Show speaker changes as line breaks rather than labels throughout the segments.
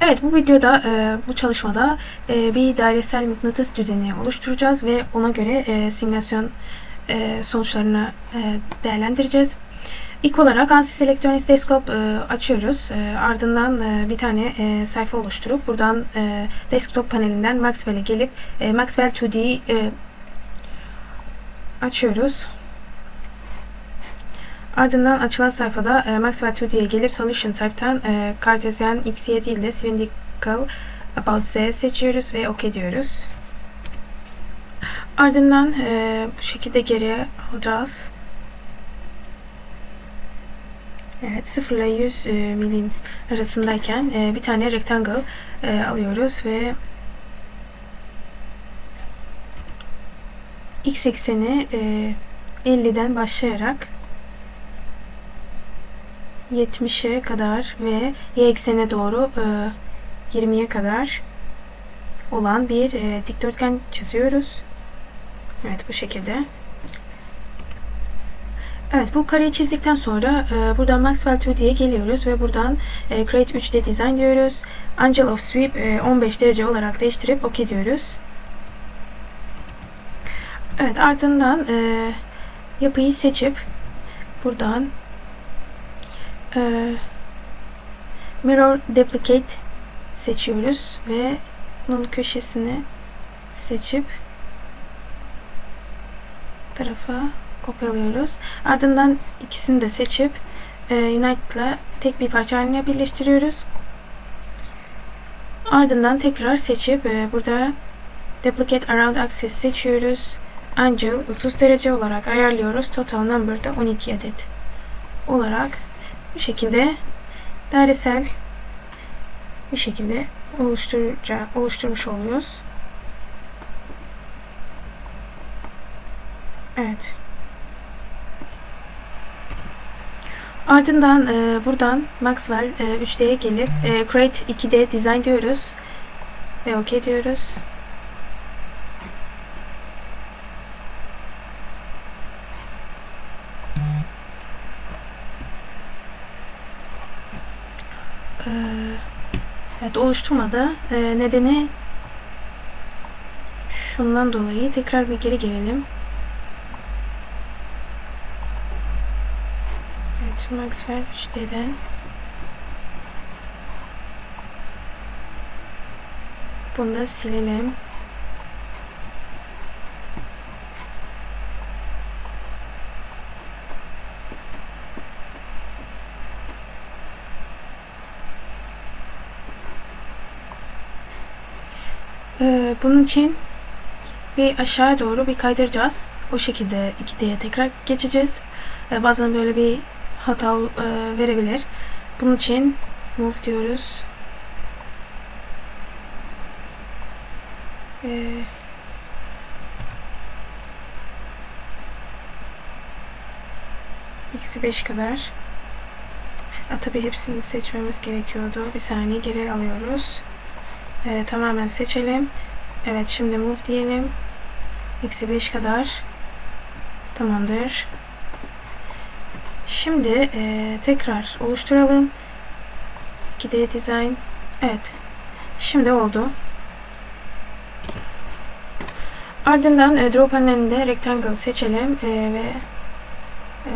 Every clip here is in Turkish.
Evet bu videoda e, bu çalışmada e, bir dairesel mıknatıs düzeni oluşturacağız ve ona göre e, simülasyon sonuçlarını değerlendireceğiz. İlk olarak Ansys Electronics Desktop açıyoruz. Ardından bir tane sayfa oluşturup buradan desktop panelinden Maxwell'e gelip Maxwell 2D e, açıyoruz. Ardından açılan sayfada e, Maxwell 2D'ye gelip Solution Type'tan e, Cartesian XY değil de Cylindrical About Z seçiyoruz ve OK diyoruz. Ardından e, bu şekilde geriye alacağız. Evet 0 ile 100 e, milim arasındayken e, bir tane rectangle e, alıyoruz ve x ekseni e, 50'den başlayarak 70'e kadar ve y eksene doğru e, 20'ye kadar olan bir e, dikdörtgen çiziyoruz. Evet bu şekilde. Evet bu kareyi çizdikten sonra e, buradan Maxwell 2D'ye geliyoruz ve buradan e, Create 3D Design diyoruz. Angle of Sweep e, 15 derece olarak değiştirip OK diyoruz. Evet ardından e, yapıyı seçip buradan e, Mirror Duplicate seçiyoruz ve bunun köşesini seçip tarafa kopyalıyoruz. Ardından ikisini de seçip e, Unite ile tek bir parça haline birleştiriyoruz. Ardından tekrar seçip e, burada Duplicate Around Axis seçiyoruz. Angle 30 derece olarak ayarlıyoruz. Total number da 12 adet olarak bu şekilde dairesel bir şekilde oluşturmuş oluyoruz. Evet. Ardından e, buradan Maxwell e, 3D'ye gelip e, Create 2D Design diyoruz. Ve OK diyoruz. Evet oluşturmadı. Ee, nedeni şundan dolayı tekrar bir geri gelelim. Evet Maxwell 3D'den bunu da silelim. Ee, bunun için bir aşağı doğru bir kaydıracağız. O şekilde 2D'ye tekrar geçeceğiz. Ee, bazen böyle bir hata e, verebilir. Bunun için move diyoruz. Ee, Eksi 5 kadar. Tabii hepsini seçmemiz gerekiyordu. Bir saniye geri alıyoruz. Ee, tamamen seçelim. Evet şimdi move diyelim. Eksi 5 kadar. Tamamdır. Şimdi e, tekrar oluşturalım. 2D design. Evet. Şimdi oldu. Ardından e, drop panelinde rectangle seçelim e, ve e,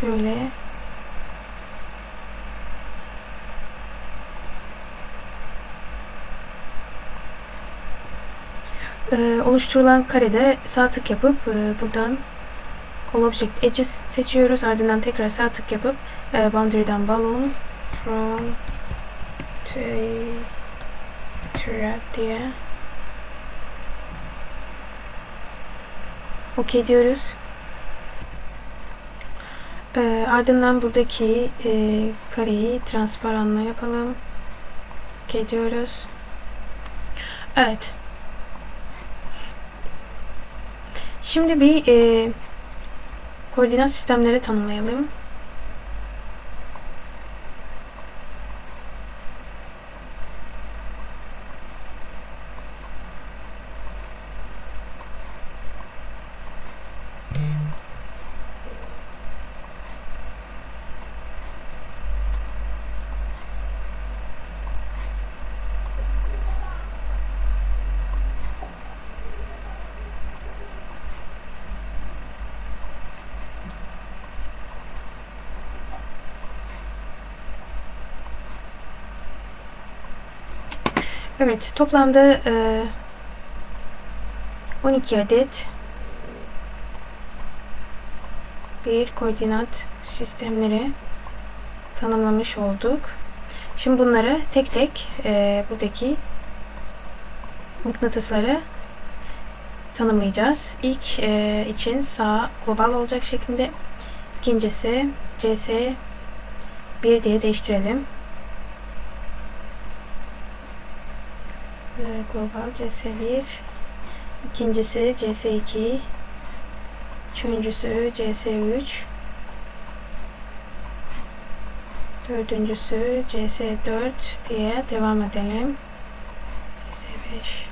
şöyle e, oluşturulan karede sağ tık yapıp e, buradan Call Object Edges seçiyoruz. Ardından tekrar sağ tık yapıp e, Boundary'den Balloon from to diye OK diyoruz. E, ardından buradaki e, kareyi transparanla yapalım. OK diyoruz. Evet. Şimdi bir e, koordinat sistemleri tanımlayalım. Evet, toplamda e, 12 adet bir koordinat sistemleri tanımlamış olduk. Şimdi bunları tek tek e, buradaki mıknatısları tanımlayacağız. İlk e, için sağ global olacak şeklinde. İkincisi CS 1 diye değiştirelim. Global CS1 İkincisi CS2 Üçüncüsü CS3 Dördüncüsü CS4 diye devam edelim. CS5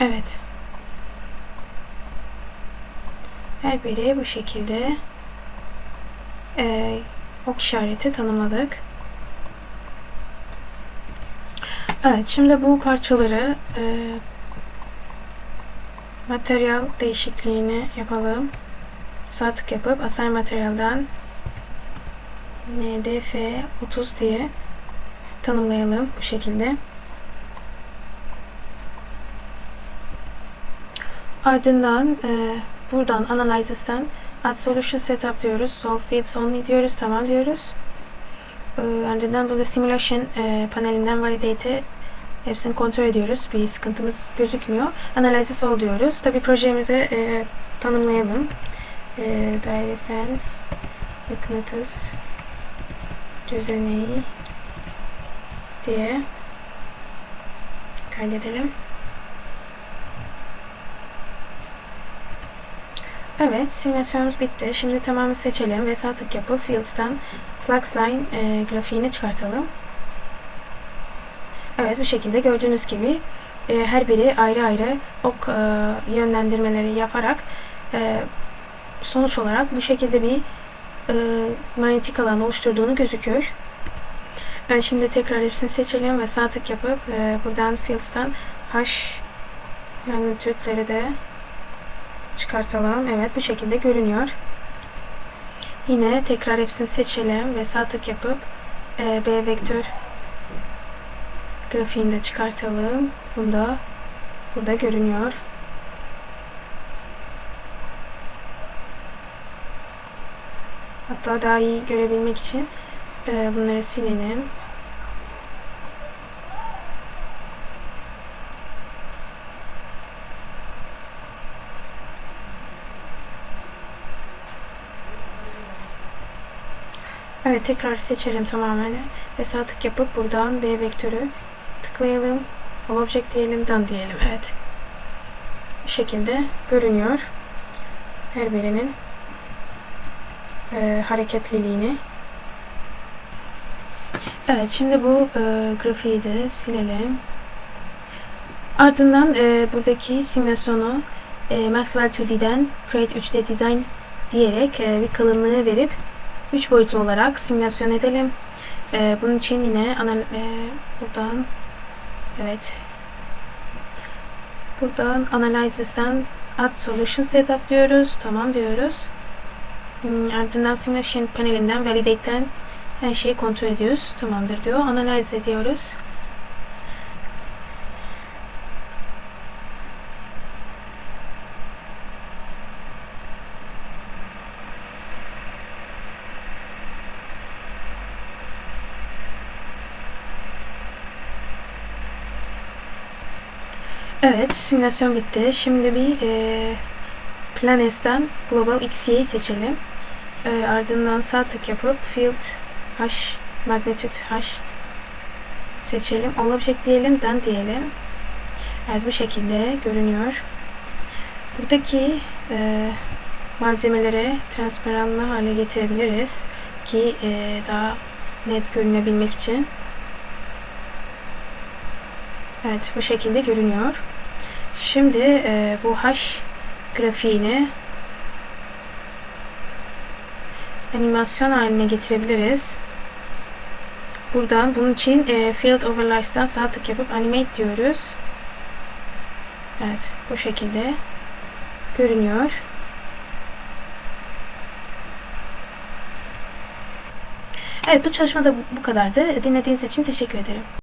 Evet. Her biri bu şekilde e, ok işareti tanımladık. Evet, şimdi bu parçaları e, materyal değişikliğini yapalım. Sağ tık yapıp assign materyalden NDF 30 diye tanımlayalım bu şekilde. Ardından e, buradan Analyzes'ten Add Solution Setup diyoruz. Solve Fields Only diyoruz. Tamam diyoruz. E, ardından burada Simulation e, panelinden Validate'i hepsini kontrol ediyoruz. Bir sıkıntımız gözükmüyor. Analyzes All diyoruz. Tabi projemizi e, tanımlayalım. E, dairesel mıknatıs düzeneği diye kaydedelim. Evet, simülasyonumuz bitti. Şimdi tamamı seçelim ve sağ tık yapıp Fields'tan Fluxline e, grafiğini çıkartalım. Evet, bu şekilde gördüğünüz gibi e, her biri ayrı ayrı ok e, yönlendirmeleri yaparak e, sonuç olarak bu şekilde bir e, manyetik alan oluşturduğunu gözüküyor. Ben şimdi tekrar hepsini seçelim ve sağ tık yapıp e, buradan Fields'tan H magnitüdleri de çıkartalım. Evet bu şekilde görünüyor. Yine tekrar hepsini seçelim ve sağ tık yapıp e, B vektör grafiğini de çıkartalım. Bunda burada görünüyor. Hatta daha iyi görebilmek için e, bunları silelim. Evet tekrar seçelim tamamen ve sağ tık yapıp buradan B vektörü tıklayalım. All Object diyelim, Done diyelim. Evet. Bu şekilde görünüyor. Her birinin e, hareketliliğini. Evet şimdi bu e, grafiği de silelim. Ardından e, buradaki simülasyonu e, Maxwell 2D'den Create 3D Design diyerek e, bir kalınlığı verip 3 boyutlu olarak simülasyon edelim. Ee, bunun için yine e, buradan evet buradan Analyzes'ten Add Solution Setup diyoruz. Tamam diyoruz. Hmm, ardından Simulation panelinden Validate'den her şeyi kontrol ediyoruz. Tamamdır diyor. Analyze ediyoruz. Evet, simülasyon bitti. Şimdi bir e, Planes'ten Global XY'yi seçelim. E, ardından sağ tık yapıp Field H, Magnitude H seçelim. Object diyelim, Done diyelim. Evet, bu şekilde görünüyor. Buradaki e, malzemelere transparanlı hale getirebiliriz ki e, daha net görünebilmek için. Evet bu şekilde görünüyor. Şimdi e, bu H grafiğini animasyon haline getirebiliriz. Buradan bunun için e, Field Overlays'tan sağ tık yapıp Animate diyoruz. Evet bu şekilde görünüyor. Evet bu çalışma da bu kadardı. Dinlediğiniz için teşekkür ederim.